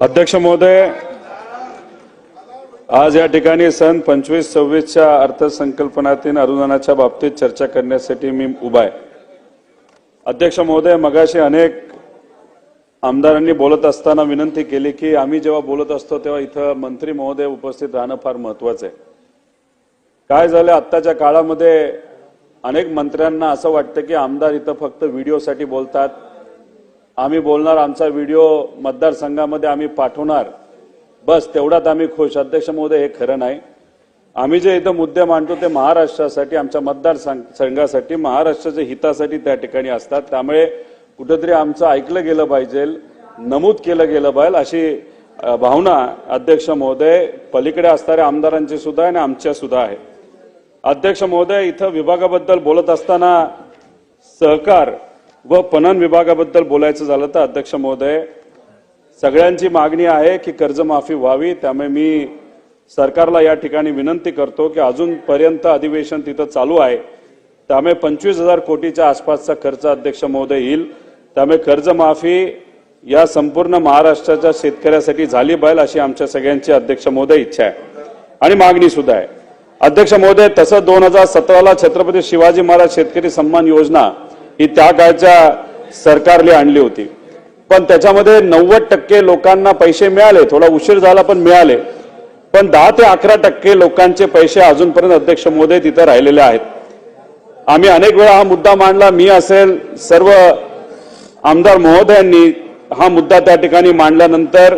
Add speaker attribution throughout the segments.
Speaker 1: अध्यक्ष महोदय आज या ठिकाणी सन पंचवीस सव्वीसच्या अर्थसंकल्पनातील अनुदानाच्या बाबतीत चर्चा करण्यासाठी मी उभा आहे. अध्यक्ष महोदय मगाशी अनेक आमदारांनी बोलत असताना विनंती केली की आम्ही जेव्हा बोलत असतो तेव्हा इथं मंत्री महोदय उपस्थित राहणं फार महत्वाचं आहे. काय झालं आत्ताच्या काळामध्ये अनेक मंत्र्यांना असं वाटतं की आमदार इथं फक्त व्हिडिओसाठी बोलतात आम्ही बोलणार आमचा व्हिडिओ मतदारसंघामध्ये आम्ही पाठवणार. बस तेवढ्यात आम्ही खुश. अध्यक्ष महोदय हे खरं नाही. आम्ही जे इथं मुद्दे मांडतो ते महाराष्ट्रासाठी आमच्या मतदारसंघ संघासाठी महाराष्ट्राच्या हितासाठी त्या ठिकाणी असतात. त्यामुळे कुठेतरी आमचं ऐकलं गेलं पाहिजे नमूद केलं गेलं पाहिजे अशी भावना अध्यक्ष महोदय पलीकडे असणाऱ्या आमदारांची सुद्धा आहे आणि आमच्या सुद्धा आहे. अध्यक्ष महोदय इथं विभागाबद्दल बोलत असताना सहकार व पणन विभागाबद्दल बोलायचं झालं तर अध्यक्ष महोदय सगळ्यांची मागणी आहे की कर्जमाफी व्हावी. त्यामुळे मी सरकारला या ठिकाणी विनंती करतो की अजूनपर्यंत अधिवेशन तिथं चालू आहे. त्यामुळे पंचवीस हजार कोटीच्या आसपासचा खर्च अध्यक्ष महोदय येईल. त्यामुळे कर्जमाफी या संपूर्ण महाराष्ट्राच्या शेतकऱ्यासाठी झाली पाहिजे अशी आमच्या सगळ्यांची अध्यक्ष महोदय इच्छा आहे. आणि मागणी सुद्धा आहे. अध्यक्ष महोदय तसं दोन हजार सतराला छत्रपती शिवाजी महाराज शेतकरी सन्मान योजना ही त्या काळच्या सरकारने आणली होती. पण त्याच्यामध्ये नव्वद टक्के लोकांना पैसे मिळाले. थोडा उशीर झाला पण मिळाले. पण दहा ते अकरा टक्के लोकांचे पैसे अजूनपर्यंत अध्यक्ष मोदी तिथं राहिलेले आहेत. आम्ही अनेक वेळा हा मुद्दा मांडला. मी असेल सर्व आमदार महोदयांनी हा मुद्दा त्या ठिकाणी मांडल्यानंतर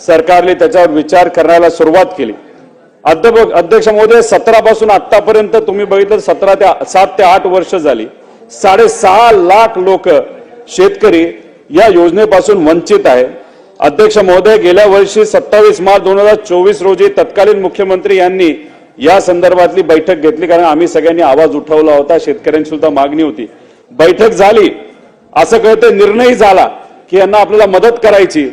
Speaker 1: सरकारने त्याच्यावर विचार करायला सुरुवात केली. अध्यक्ष अध्यक्ष महोदय सतरा आतापर्यंत तुम्ही बघितलं सतरा ते सात ते आठ वर्ष झाली. साडेसहा लाख लोक शेतकरी या योजनेपासून वंचित आहे. अध्यक्ष महोदय गेल्या वर्षी सत्तावीस मार्च दोन हजार चोवीस रोजी तत्कालीन मुख्यमंत्री यांनी या संदर्भातली बैठक घेतली कारण आम्ही सगळ्यांनी आवाज उठवला होता शेतकऱ्यांची सुद्धा मागणी होती. बैठक झाली. असं कळतं निर्णय झाला की यांना आपल्याला मदत करायची.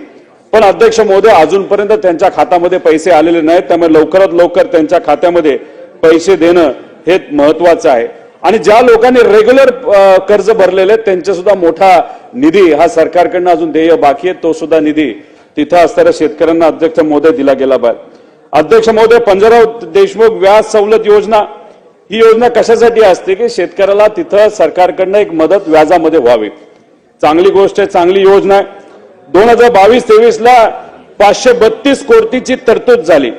Speaker 1: पण अध्यक्ष महोदय अजूनपर्यंत त्यांच्या खात्यामध्ये पैसे आलेले नाहीत त्यामुळे लवकरात लवकर त्यांच्या खात्यामध्ये पैसे देणं हे महत्वाचं आहे. आणि ज्या लोकांनी रेग्युलर कर्ज भरलेले आहेत त्यांच्या सुद्धा मोठा निधी हा सरकारकडनं अजून ध्येय बाकी आहे तो सुद्धा निधी तिथं असणाऱ्या शेतकऱ्यांना अध्यक्ष महोदय दिला गेला पाहिजे. अध्यक्ष महोदय पंजाबराव देशमुख व्याज सवलत योजना ही योजना कशासाठी असते की शेतकऱ्याला तिथं सरकारकडनं एक मदत व्याजामध्ये व्हावी. चांगली गोष्ट आहे चांगली योजना आहे. दोन हजार बावीस तेवीस ला पाचशे बत्तीस कोटीची तरतूद झाली.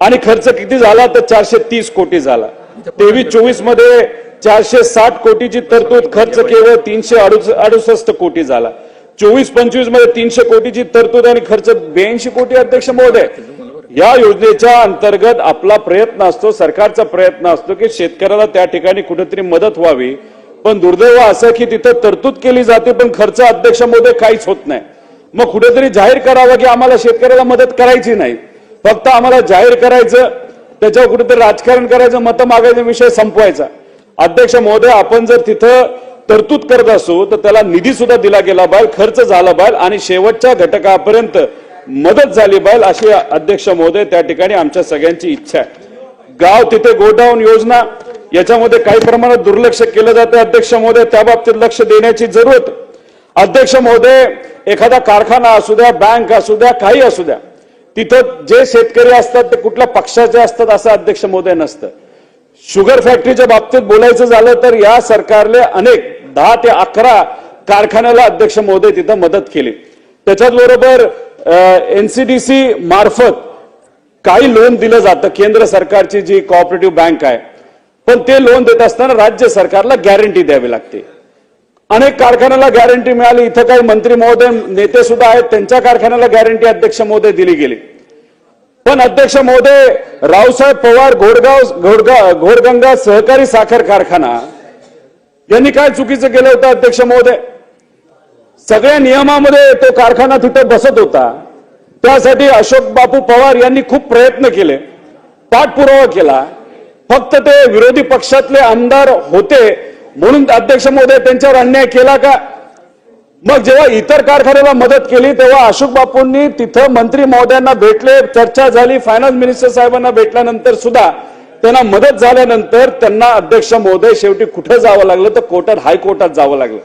Speaker 1: आणि खर्च किती झाला? तर चारशे तीस कोटी झाला. तेवीस चोवीसमध्ये चारशे साठ कोटीची तरतूद खर्च केवळ तीनशे अडुसष्ट कोटी झाला. चोवीस पंचवीसमध्ये तीनशे कोटीची तरतूद आणि खर्च ब्याऐंशी कोटी अध्यक्ष महोदय. या योजनेच्या अंतर्गत आपला प्रयत्न असतो सरकारचा प्रयत्न असतो की शेतकऱ्याला त्या ठिकाणी कुठेतरी मदत व्हावी. पण दुर्दैव असं की तिथं तरतूद केली जाते पण खर्च अध्यक्ष महोदय काहीच होत नाही. मग कुठेतरी जाहीर करावं की आम्हाला शेतकऱ्याला मदत करायची नाही. फक्त आम्हाला जाहीर करायचं त्याच्यावर कुठेतरी राजकारण करायचं मतं मागायचा विषय संपवायचा. अध्यक्ष महोदय आपण जर तिथं तरतूद करत असू तर त्याला निधी सुद्धा दिला गेला पाहिजे खर्च झाला पाहिजे आणि शेवटच्या घटकापर्यंत मदत झाली पाहिजे अशी अध्यक्ष महोदय त्या ठिकाणी आमच्या सगळ्यांची इच्छा आहे. गाव तिथे गोडाऊन योजना याच्यामध्ये काही प्रमाणात दुर्लक्ष केलं जातं अध्यक्ष महोदय त्या बाबतीत लक्ष देण्याची जरूरत. अध्यक्ष महोदय एखादा कारखाना असू द्या बँक असू द्या काही असू द्या तिथं जे शेतकरी असतात ते कुठल्या पक्षाचे असतात असं अध्यक्ष मोदय नसतं. शुगर फॅक्टरीच्या बाबतीत बोलायचं झालं तर या सरकारने अनेक दहा ते अकरा कारखान्याला अध्यक्ष मोदय तिथं मदत केली. त्याच्याच बरोबर एनसीडीसी मार्फत काही लोन दिलं जातं. केंद्र सरकारची जी कॉपरेटिव्ह बँक आहे. पण ते लोन देत असताना राज्य सरकारला गॅरंटी द्यावी लागते. अनेक कारखान्याला गॅरंटी मिळाली. इथं काही मंत्री महोदय नेते सुद्धा आहेत. त्यांच्या कारखान्याला गॅरंटी अध्यक्ष महोदय दिली गेली. पण अध्यक्ष महोदय रावसाहेब पवार घोडगाव घोडगा घोडगंगा सहकारी साखर कारखाना यांनी काय चुकीचं केलं होतं अध्यक्ष महोदय? सगळ्या नियमामध्ये तो कारखाना तिथे बसत होता. त्यासाठी अशोक बापू पवार यांनी खूप प्रयत्न केले. पाठपुरावा केला. फक्त ते विरोधी पक्षातले आमदार होते. म्हणून अध्यक्ष महोदय त्यांच्यावर अन्याय केला का? मग जेव्हा इतर कारखान्याला मदत केली तेव्हा अशोक बापूंनी तिथं मंत्री महोदयांना भेटले चर्चा झाली फायनान्स मिनिस्टर साहेबांना भेटल्यानंतर सुद्धा त्यांना मदत झाल्यानंतर त्यांना अध्यक्ष महोदय शेवटी कुठं जावं लागलं? तर कोर्टात हायकोर्टात जावं लागलं.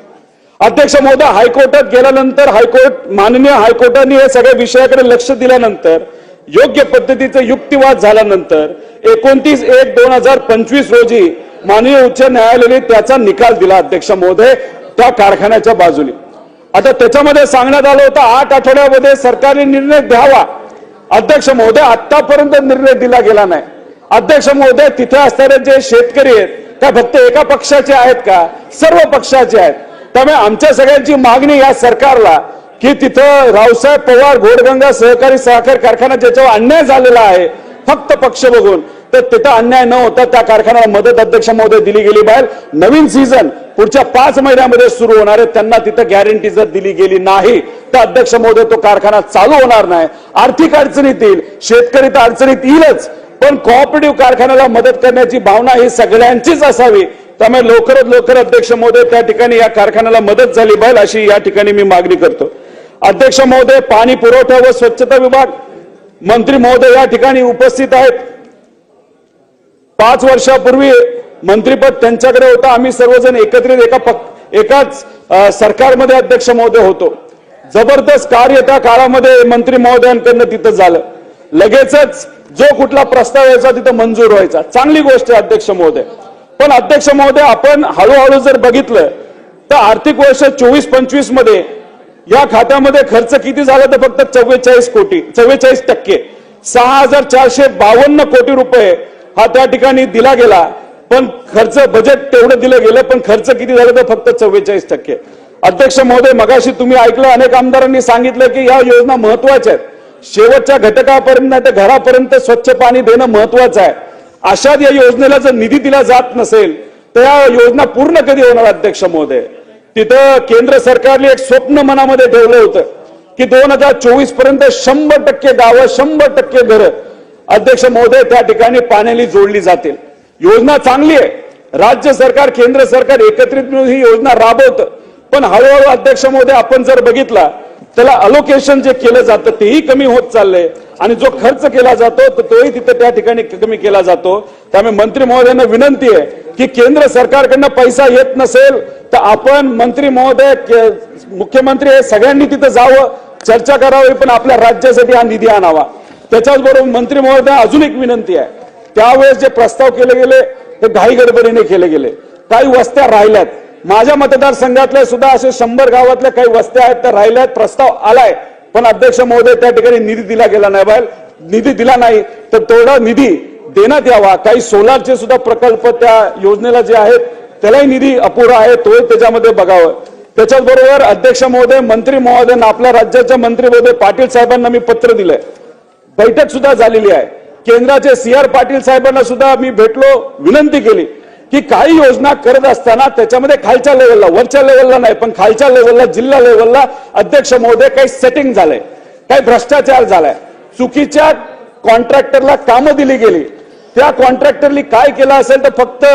Speaker 1: अध्यक्ष महोदय हायकोर्टात गेल्यानंतर हायकोर्ट माननीय हायकोर्टाने या सगळ्या विषयाकडे लक्ष दिल्यानंतर योग्य पद्धतीचा युक्तिवाद झाल्यानंतर एकोणतीस एक दोन हजार पंचवीस रोजी माननीय उच्च न्यायालयाने त्याचा निकाल दिला अध्यक्ष महोदय त्या कारखान्याच्या बाजूने. आता त्याच्यामध्ये सांगण्यात आलं होतं आठ आठवड्यामध्ये सरकारने निर्णय द्यावा. अध्यक्ष महोदय आतापर्यंत निर्णय दिला गेला नाही. अध्यक्ष महोदय तिथे असणारे जे शेतकरी आहेत त्या फक्त एका पक्षाचे आहेत का? सर्व पक्षाचे आहेत. त्यामुळे आमच्या सगळ्यांची मागणी या सरकारला की तिथं रावसाहेब पवार घोडगंगा सहकारी साखर कारखाना ज्याच्यावर अन्याय झालेला आहे फक्त पक्ष बघून. तर तिथं अन्याय न होता त्या कारखान्याला मदत अध्यक्ष महोदय दिली गेली बाहेर. नवीन सीझन पुढच्या पाच महिन्यामध्ये सुरू होणार आहे. त्यांना तिथं गॅरंटी जर दिली गेली नाही तर अध्यक्ष महोदय तो कारखाना चालू होणार नाही. आर्थिक अडचणीत येईल शेतकरी तर अडचणीत येईलच. पण कॉपरेटिव्ह कारखान्याला मदत करण्याची भावना ही सगळ्यांचीच असावी. त्यामुळे लवकरात लवकर अध्यक्ष महोदय त्या ठिकाणी या कारखान्याला मदत झाली पाहिजे अशी या ठिकाणी मी मागणी करतो. अध्यक्ष महोदय पाणी पुरवठा व स्वच्छता विभाग मंत्री महोदय या ठिकाणी उपस्थित आहेत. पाच वर्षापूर्वी मंत्रीपद त्यांच्याकडे होतं. आम्ही सर्वजण एकत्रित एका पक एकाच सरकारमध्ये अध्यक्ष महोदय होतो. जबरदस्त कार्य त्या काळामध्ये मंत्री महोदयांकडनं तिथं झालं. लगेचच जो कुठला प्रस्ताव यायचा तिथं मंजूर व्हायचा. चांगली गोष्ट आहे अध्यक्ष महोदय. पण अध्यक्ष महोदय आपण हळूहळू जर बघितलं तर आर्थिक वर्ष चोवीस पंचवीसमध्ये या खात्यामध्ये खर्च किती झाला तर फक्त चव्वेचाळीस कोटी चव्वेचाळीस टक्के. सहा हजार चारशे बावन्न कोटी रुपये हा त्या ठिकाणी दिला गेला. पण खर्च बजेट तेवढं दिलं गेलं पण खर्च किती झाला तर फक्त चव्वेचाळीस टक्के. अध्यक्ष महोदय मगाशी तुम्ही ऐकलं अनेक आमदारांनी सांगितलं की या योजना महत्त्वाच्या आहेत. शेवटच्या घटकापर्यंत नाही तर घरापर्यंत स्वच्छ पाणी देणं महत्वाचं आहे. अशात या योजनेला जर निधी दिला जात नसेल तर या योजना पूर्ण कधी होणार अध्यक्ष महोदय? तिथं केंद्र सरकारने एक स्वप्न मनामध्ये ठेवलं होतं की दोन हजार चोवीसपर्यंत शंभर टक्के गावं शंभर टक्के घरं. अध्यक्ष महोदय त्या ठिकाणी पाण्याने जोडली जातील. योजना चांगली आहे. राज्य सरकार केंद्र सरकार एकत्रित मिळून ही योजना राबवतं. पण हळूहळू अध्यक्ष महोदय आपण जर बघितला त्याला अलोकेशन जे केलं जातं तेही कमी होत चाललंय. आणि जो खर्च केला जातो तर तोही तिथे त्या ठिकाणी कमी केला जातो. त्यामुळे मंत्री महोदयांना विनंती आहे की केंद्र सरकारकडनं पैसा येत नसेल तर आपण मंत्री महोदय मुख्यमंत्री हे सगळ्यांनी तिथं जावं चर्चा करावी पण आपल्या राज्यासाठी हा निधी आणावा. त्याच्याच बरोबर मंत्री महोदय अजून एक विनंती आहे. त्यावेळेस जे प्रस्ताव केले गेले ते घाई गडबडीने केले गेले. काही वस्त्या राहिल्यात. माझ्या मतदारसंघातल्या सुद्धा असे शंभर गावातल्या काही वस्त्या आहेत त्या राहिल्या आहेत प्रस्ताव आलाय. पण अध्यक्ष महोदय त्या ठिकाणी निधी दिला गेला नाही. बाहेर निधी दिला नाही. तर तेवढा निधी देण्यात यावा. काही सोलारचे सुद्धा प्रकल्प त्या योजनेला जे आहेत त्यालाही निधी अपुरा आहे. तो त्याच्यामध्ये बघावं. त्याच्याच बरोबर अध्यक्ष महोदय मंत्री महोदय आपल्या राज्याच्या मंत्री महोदय पाटील साहेबांना मी पत्र दिलंय. बैठक सुद्धा झालेली आहे. केंद्राचे सी आर पाटील साहेबांना सुद्धा मी भेटलो विनंती केली. की काही योजना करत असताना त्याच्यामध्ये खालच्या लेवलला वरच्या लेवलला नाही पण खालच्या लेवलला जिल्हा लेवलला अध्यक्ष महोदय काही सेटिंग झालंय काही भ्रष्टाचार झालाय. चुकीच्या कॉन्ट्रॅक्टरला कामं दिली गेली. त्या कॉन्ट्रॅक्टरनी काय केलं असेल तर फक्त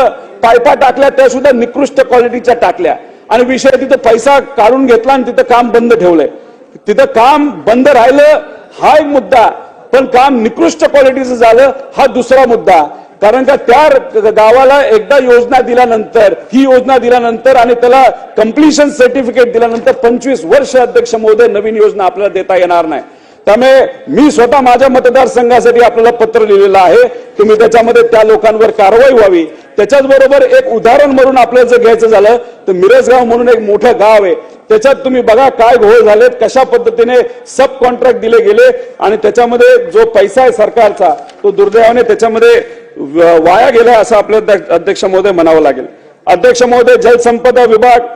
Speaker 1: पायपा टाकल्या त्या सुद्धा निकृष्ट क्वालिटीच्या टाकल्या. आणि विषय तिथं पैसा काढून घेतला आणि तिथं काम बंद ठेवलंय. तिथं काम बंद राहिलं हा एक मुद्दा पण काम निकृष्ट क्वालिटीचं झालं हा दुसरा मुद्दा. कारण का त्या गावाला एकदा योजना दिल्यानंतर ही योजना दिल्यानंतर आणि त्याला कम्प्लिशन सर्टिफिकेट दिल्यानंतर पंचवीस वर्ष अध्यक्ष महोदय नवीन योजना आपल्याला देता येणार नाही. त्यामुळे मी स्वतः माझ्या मतदारसंघासाठी आपल्याला पत्र लिहिलेलं आहे तुम्ही त्याच्यामध्ये त्या लोकांवर कारवाई व्हावी. त्याच्याच बरोबर एक उदाहरण म्हणून आपल्याला जर घ्यायचं झालं तर मिरजगाव म्हणून एक मोठं गाव आहे. त्याच्यात तुम्ही बघा काय घोळ झालेत कशा पद्धतीने सब कॉन्ट्रॅक्ट दिले गेले आणि त्याच्यामध्ये जो पैसा आहे सरकारचा तो दुर्दैवाने त्याच्यामध्ये वाया गेलं असं आपल्या अध्यक्ष- अध्यक्ष महोदय म्हणावं लागेल. अध्यक्ष महोदय जलसंपदा विभाग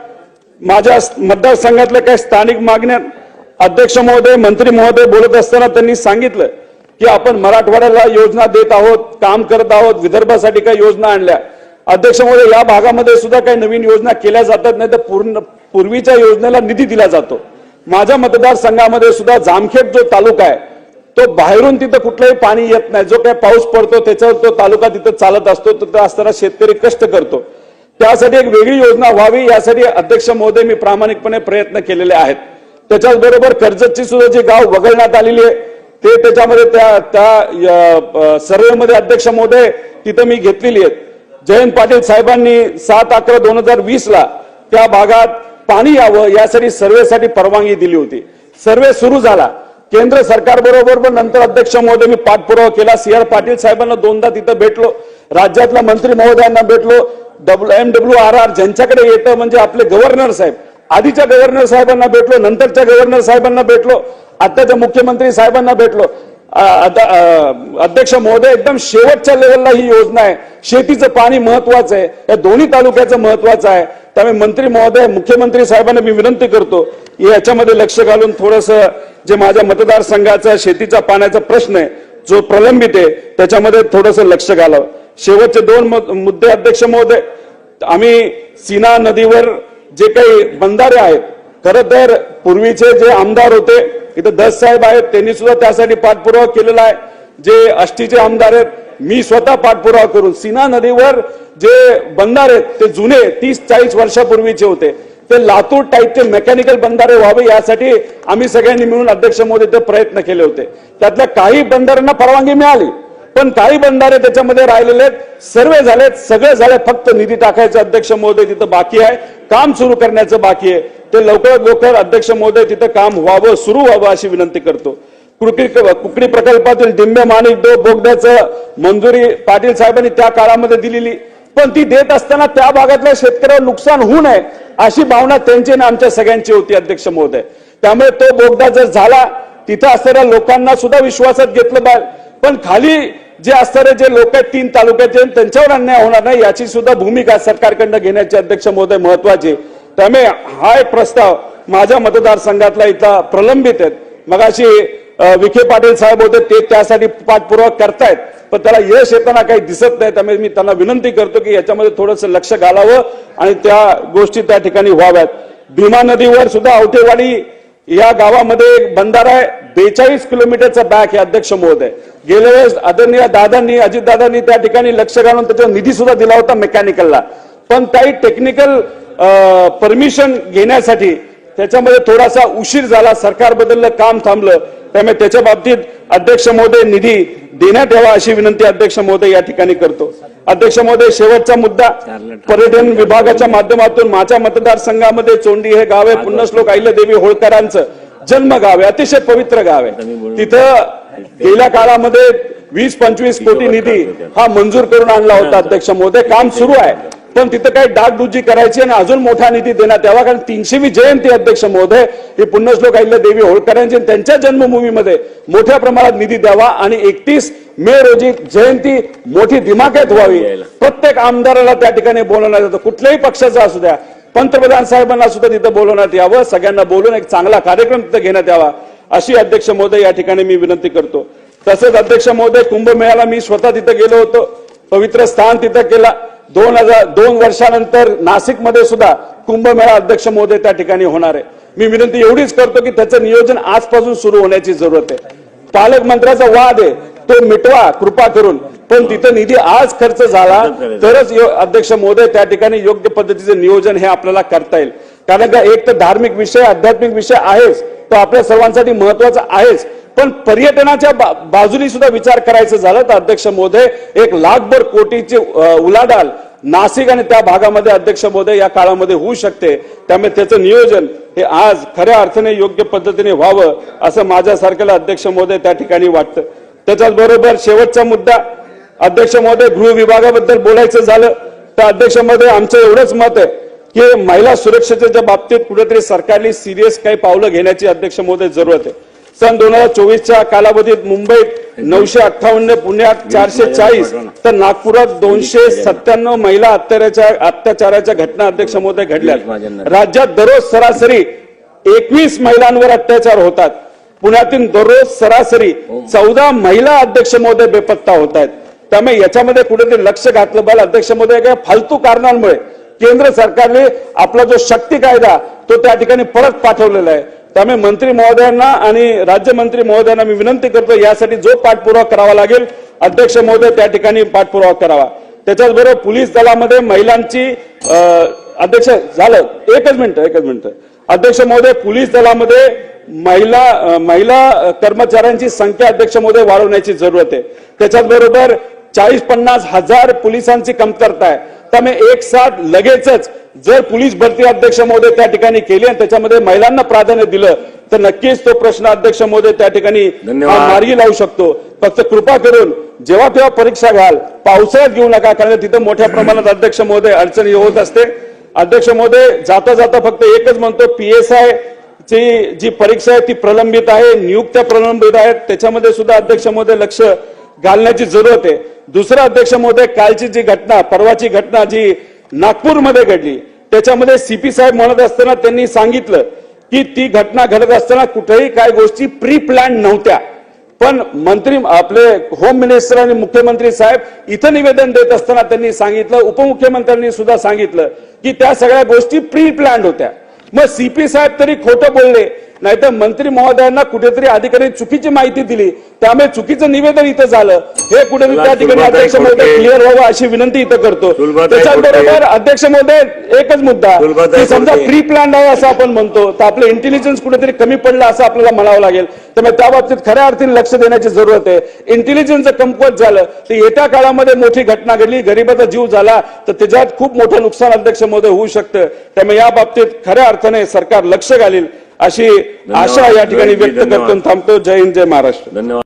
Speaker 1: माझ्या मतदारसंघातल्या काही स्थानिक मागण्या अध्यक्ष महोदय मंत्री महोदय बोलत असताना त्यांनी सांगितलं की आपण मराठवाड्याला योजना देत आहोत काम करत आहोत विदर्भासाठी काही योजना आणल्या. अध्यक्ष महोदय या भागामध्ये सुद्धा काही नवीन योजना केल्या जातात नाही तर पूर्ण पूर्वीच्या योजनेला निधी दिला जातो. माझ्या मतदारसंघामध्ये सुद्धा जामखेड जो तालुका आहे तो बाहेरून तिथं कुठलंही पाणी येत नाही. जो काही पाऊस पडतो त्याच्यावर तो तालुका तिथं चालत असतो तर असताना शेतकरी कष्ट करतो. त्यासाठी एक वेगळी योजना व्हावी यासाठी अध्यक्ष महोदय मी प्रामाणिकपणे प्रयत्न केलेले आहेत. त्याच्याच बरोबर कर्जतची सुद्धा जी गाव वगळण्यात आलेली आहे ते त्याच्यामध्ये त्या त्या सर्वेमध्ये अध्यक्ष महोदय तिथं मी घेतलेली आहेत. जयंत पाटील साहेबांनी सात अकरा दोन हजार वीस ला त्या भागात पाणी यावं यासाठी सर्वेसाठी परवानगी दिली होती. सर्वे सुरू झाला. केंद्र सरकार बरोबर पण नंतर अध्यक्ष महोदय मी पाठपुरावा केला. सी आर पाटील साहेबांना दोनदा तिथं भेटलो. राज्यातल्या मंत्री महोदयांना भेटलो. W M W R R ज्यांच्याकडे येतं म्हणजे आपले गव्हर्नर साहेब. आधीच्या गव्हर्नर साहेबांना भेटलो नंतरच्या गव्हर्नर साहेबांना भेटलो. आताच्या मुख्यमंत्री साहेबांना भेटलो. अध्यक्ष महोदय एकदम शेवटच्या लेवलला ही योजना आहे. शेतीचं पाणी महत्वाचं आहे. या दोन्ही तालुक्याचं महत्वाचं आहे. त्यामुळे मंत्री महोदय मुख्यमंत्री साहेबांना मी विनंती करतो. याच्यामध्ये लक्ष घालून थोडस जे माझ्या मतदारसंघाचा शेतीचा पाण्याचा प्रश्न आहे जो प्रलंबित आहे त्याच्यामध्ये थोडस लक्ष घालावं. शेवटचे दोन मुद्दे अध्यक्ष महोदय. आम्ही सीना नदीवर जे काही बंधारे आहेत खरं तर पूर्वीचे जे आमदार होते इथं दस साहेब आहेत त्यांनी सुद्धा त्यासाठी पाठपुरावा केलेला आहे. जे अष्टीचे आमदार आहेत मी स्वतः पाठपुरावा करून सीना नदीवर जे बंधारे आहेत ते जुने तीस चाळीस वर्षापूर्वीचे होते. ते लातूर टाईपचे मेकॅनिकल बंधारे व्हावे यासाठी आम्ही सगळ्यांनी मिळून अध्यक्ष मोदी ते प्रयत्न केले होते. त्यातल्या काही बंधाऱ्यांना परवानगी मिळाली पण काही बंधारे त्याच्यामध्ये राहिलेले आहेत. सर्वे झालेत सगळे झाले फक्त निधी टाकायचं अध्यक्ष महोदय तिथं बाकी आहे. काम सुरू करण्याचं बाकी आहे. ते लवकरात लवकर अध्यक्ष महोदय तिथं काम व्हावं सुरू व्हावं अशी विनंती करतो. कुकडी कुकडी प्रकल्पातील डिंबे माणिक दो बोगद्याचं मंजुरी पाटील साहेबांनी त्या काळामध्ये दिलेली. पण ती देत असताना त्या भागातल्या शेतकऱ्यावर नुकसान होऊ नये अशी भावना त्यांची आणि आमच्या सगळ्यांची होती अध्यक्ष महोदय. त्यामुळे तो बोगदा जर झाला तिथं असणाऱ्या लोकांना सुद्धा विश्वासात घेतलं पाहिजे पण खाली जे असणारे जे लोक आहेत तीन तालुक्याचे त्यांच्यावर अन्याय होणार नाही याची सुद्धा भूमिका सरकारकडनं घेण्याची अध्यक्ष महोदय महत्वाची त्यामुळे हा एक प्रस्ताव माझ्या मतदारसंघातला इथला प्रलंबित आहेत मगाशी विखे पाटील साहेब होते ते त्यासाठी पाठपुरावा करतायत पण त्याला यश येताना काही दिसत नाही. त्यामुळे मी त्यांना विनंती करतो की याच्यामध्ये थोडंसं लक्ष घालावं आणि त्या गोष्टी त्या ठिकाणी व्हाव्यात. भीमा नदीवर सुद्धा औटेवाडी या गावामध्ये एक बंधारा आहे. बेचाळीस किलोमीटरचा बॅक हे अध्यक्ष महोदय. गेल्या वेळेस आदरणीय दादांनी अजितदादांनी त्या ठिकाणी लक्ष घालून त्याच्यावर निधी सुद्धा दिला होता मेकॅनिकलला. पण काही टेक्निकल परमिशन घेण्यासाठी त्याच्यामध्ये थोडासा उशीर झाला सरकार बदललं काम थांबलं. त्यामुळे त्याच्या बाबतीत अध्यक्ष महोदय निधी देण्यात यावा अशी विनंती अध्यक्ष महोदय या ठिकाणी करतो. अध्यक्ष महोदय शेवटचा मुद्दा. पर्यटन विभागाच्या माध्यमातून माझ्या मतदारसंघामध्ये चोंडी हे गाव आहे. पुण्यश्लोक अहिल्यादेवी होळकरांचं जन्म गाव आहे. अतिशय पवित्र गाव आहे. तिथं गेल्या काळामध्ये वीस पंचवीस कोटी निधी हा मंजूर करून आणला होता अध्यक्ष महोदय. काम सुरू आहे. पण तिथं काही डागडुजी करायची आणि अजून मोठा निधी देण्यात यावा कारण तीनशेवी जयंती अध्यक्ष महोदय ही पुण्यश्लोक अहिल्या देवी होळकरांची आणि त्यांच्या जन्मभूमीमध्ये मोठ्या प्रमाणात निधी द्यावा आणि एकतीस मे रोजी जयंती मोठी दिमाक्यात व्हावी. प्रत्येक आमदाराला त्या ठिकाणी बोलवण्यात येतं. कुठल्याही पक्षाचा असू द्या पंतप्रधान साहेबांना सुद्धा तिथं बोलवण्यात यावं. सगळ्यांना बोलून एक चांगला कार्यक्रम तिथं घेण्यात यावा अशी अध्यक्ष महोदय या ठिकाणी मी विनंती करतो. तसेच अध्यक्ष महोदय कुंभमेळ्याला मी स्वतः तिथं गेलो होतो. पवित्र स्थान तिथं केला. दोन हजार दोन वर्षानंतर नाशिकमध्ये सुद्धा कुंभमेळा अध्यक्ष महोदय त्या ठिकाणी होणार आहे. मी विनंती एवढीच करतो की त्याचं नियोजन आजपासून सुरू होण्याची जरूरत आहे. पालकमंत्र्याचा वाद आहे. तो मिटवा कृपा करून. पण तिथं निधी आज खर्च झाला तरच अध्यक्ष महोदय त्या ठिकाणी योग्य पद्धतीचं नियोजन हे आपल्याला करता येईल. कारण का एक तर धार्मिक विषय आध्यात्मिक विषय आहेच. तो आपल्या सर्वांसाठी महत्त्वाचा आहेच. पण पर्यटनाच्या बा- बाजूनी सुद्धा विचार करायचं झालं तर अध्यक्ष महोदय एक लाखभर कोटीची उलाढाल नाशिक आणि त्या भागामध्ये अध्यक्ष महोदय या काळामध्ये होऊ शकते. त्यामुळे त्याचं नियोजन हे आज खऱ्या अर्थाने योग्य पद्धतीने व्हावं असं माझ्यासारख्याला अध्यक्ष महोदय त्या ठिकाणी वाटतं. त्याच्याच बरोबर शेवटचा मुद्दा अध्यक्ष महोदय गृह विभागाबद्दल बोलायचं झालं तर अध्यक्ष महोदय आमचं एवढंच मत आहे की महिला सुरक्षेच्या बाबतीत कुठेतरी सरकारने सिरियस काही पावलं घेण्याची अध्यक्ष महोदय जरूरत आहे. सन दोन हजार चोवीसच्या कालावधीत मुंबईत नऊशे अठ्ठावन्न पुण्यात चारशे चाळीस तर नागपुरात दोनशे सत्त्याण्णव महिला अत्याचाराच्या अत्याचाराच्या घटना अध्यक्ष महोदय घडल्या राज्यात दररोज सरासरी एकवीस महिलांवर अत्याचार होतात. पुण्यातील दररोज सरासरी चौदा महिला अध्यक्ष महोदय बेपत्ता होत आहेत त्यामुळे याच्यामध्ये कुठेतरी लक्ष घातलं पाहिजे अध्यक्ष महोदय काय फालतू कारणांमुळे केंद्र सरकारने आपला जो शक्ती कायदा तो त्या ठिकाणी परत पाठवलेला आहे. त्यामुळे मंत्री महोदयांना आणि राज्यमंत्री महोदयांना मी विनंती करतो यासाठी जो पाठपुरावा करावा लागेल अध्यक्ष महोदय त्या ठिकाणी पाठपुरावा करावा. त्याच्याच बरोबर पोलीस दलामध्ये महिलांची अध्यक्ष झालं. एकच मिनिट एकच मिनिट. अध्यक्ष महोदय पोलीस दलामध्ये महिला महिला कर्मचाऱ्यांची संख्या अध्यक्ष महोदय वाढवण्याची जरूरत आहे. त्याच्याच बरोबर चाळीस पन्नास हजार पोलिसांची कमतरता आहे. त्यामुळे एक साथ लगेचच जर पोलीस भरती अध्यक्ष महोदय त्या ठिकाणी केली आणि त्याच्यामध्ये महिलांना प्राधान्य दिलं तर नक्कीच तो प्रश्न अध्यक्ष महोदय त्या ठिकाणी मार्गी लावू शकतो. फक्त कृपा करून जेव्हा तेव्हा परीक्षा घ्याल पावसाळ्यात घेऊ नका कारण तिथं मोठ्या प्रमाणात अध्यक्ष महोदय अडचणी होत असते. अध्यक्ष महोदय जाता जाता फक्त एकच म्हणतो पीएसआय ची जी परीक्षा आहे ती प्रलंबित आहे नियुक्त्या प्रलंबित आहेत. त्याच्यामध्ये सुद्धा अध्यक्ष महोदय लक्ष घालण्याची जरूरत आहे. दुसरं अध्यक्ष महोदय कालची जी घटना परवाची घटना जी नागपूरमध्ये घडली. त्याच्यामध्ये सीपी साहेब म्हणत असताना त्यांनी सांगितलं की ती घटना घडत असताना कुठेही काय गोष्टी प्री प्लॅन नव्हत्या. पण मंत्री आपले होम मिनिस्टर आणि मुख्यमंत्री साहेब इथं निवेदन देत असताना त्यांनी सांगितलं उपमुख्यमंत्र्यांनी सुद्धा सांगितलं की त्या सगळ्या गोष्टी प्री प्लॅन्ड होत्या. मग सीपी साहेब तरी खोटं बोलले नाहीतर मंत्री महोदयांना कुठेतरी अधिकारी चुकीची माहिती दिली. त्यामुळे चुकीचं निवेदन इथं झालं. हे कुठेतरी त्या ठिकाणी अध्यक्ष महोदय. क्लिअर व्हावं अशी विनंती इथं करतो. त्याच्याबरोबर. अध्यक्ष महोदय एकच मुद्दा. की समजा. प्री प्लॅन आहे असं आपण म्हणतो तर आपलं इंटेलिजन्स कुठेतरी कमी पडलं असं आपल्याला म्हणावं लागेल. त्यामुळे त्या बाबतीत खऱ्या अर्थाने लक्ष देण्याची जरूरत आहे. इंटेलिजन्स जर कमकुवत झालं तर येत्या काळामध्ये मोठी घटना घडली गरिबाचा जीव झाला तर त्याच्यात खूप मोठं नुकसान अध्यक्ष महोदय होऊ शकतं. त्यामुळे या बाबतीत खऱ्या अर्थाने सरकार लक्ष घालील. अशी आशा या ठिकाणी व्यक्त. करतो थांबतो. जय हिंद जय महाराष्ट्र.
Speaker 2: धन्यवाद.